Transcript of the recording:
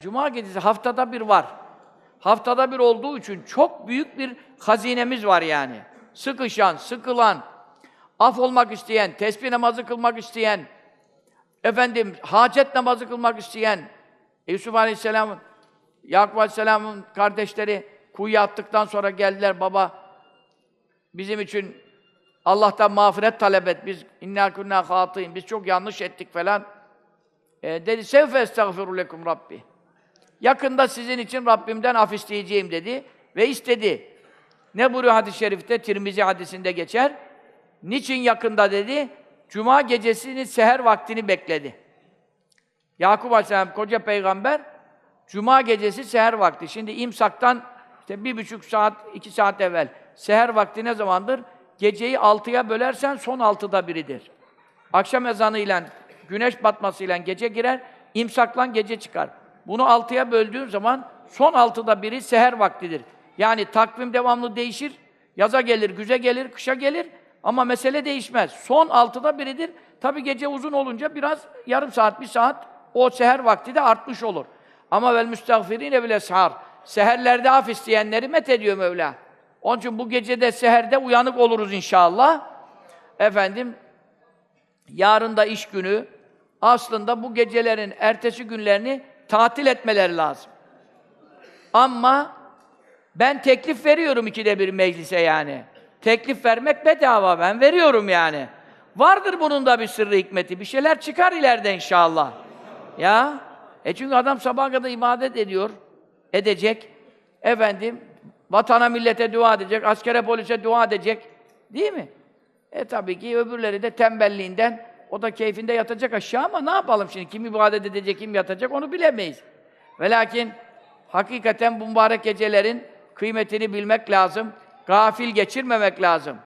Cuma gecesi haftada bir var. Haftada bir olduğu için çok büyük bir hazinemiz var yani. Sıkışan, sıkılan, af olmak isteyen, tesbih namazı kılmak isteyen, efendim hacet namazı kılmak isteyen, Yusuf Aleyhisselam'ın, Yakup Aleyhisselam'ın kardeşleri kuyuya attıktan sonra geldiler baba bizim için Allah'tan mağfiret talep et. Biz inna kunna hatin. Biz çok yanlış ettik falan. E, dedi sevfe estağfiru rabbi. Yakında sizin için Rabbimden af isteyeceğim dedi ve istedi. Ne buyuruyor hadis-i şerifte? Tirmizi hadisinde geçer. Niçin yakında dedi? Cuma gecesini seher vaktini bekledi. Yakup Aleyhisselam koca peygamber Cuma gecesi seher vakti. Şimdi imsaktan işte bir buçuk saat, iki saat evvel. Seher vakti ne zamandır? Geceyi altıya bölersen son altıda biridir. Akşam ezanıyla, güneş batmasıyla gece girer, imsakla gece çıkar. Bunu altıya böldüğün zaman son altıda biri seher vaktidir. Yani takvim devamlı değişir. Yaza gelir, güze gelir, kışa gelir ama mesele değişmez. Son altıda biridir. Tabi gece uzun olunca biraz yarım saat, bir saat o seher vakti de artmış olur. Ama vel müstagfirine bile sahar. Seherlerde af isteyenleri met ediyor Mevla. Onun için bu gecede seherde uyanık oluruz inşallah. Efendim, yarın da iş günü. Aslında bu gecelerin ertesi günlerini tatil etmeleri lazım. Ama ben teklif veriyorum ikide bir meclise yani. Teklif vermek bedava, ben veriyorum yani. Vardır bunun da bir sırrı hikmeti. Bir şeyler çıkar ileride inşallah. Ya, e çünkü adam sabaha kadar ibadet ediyor, edecek. Efendim, vatana millete dua edecek, askere polise dua edecek. Değil mi? E tabii ki öbürleri de tembelliğinden, o da keyfinde yatacak aşağı ama ne yapalım şimdi? Kim ibadet edecek, kim yatacak onu bilemeyiz. Ve lakin hakikaten bu mübarek gecelerin kıymetini bilmek lazım. Gafil geçirmemek lazım.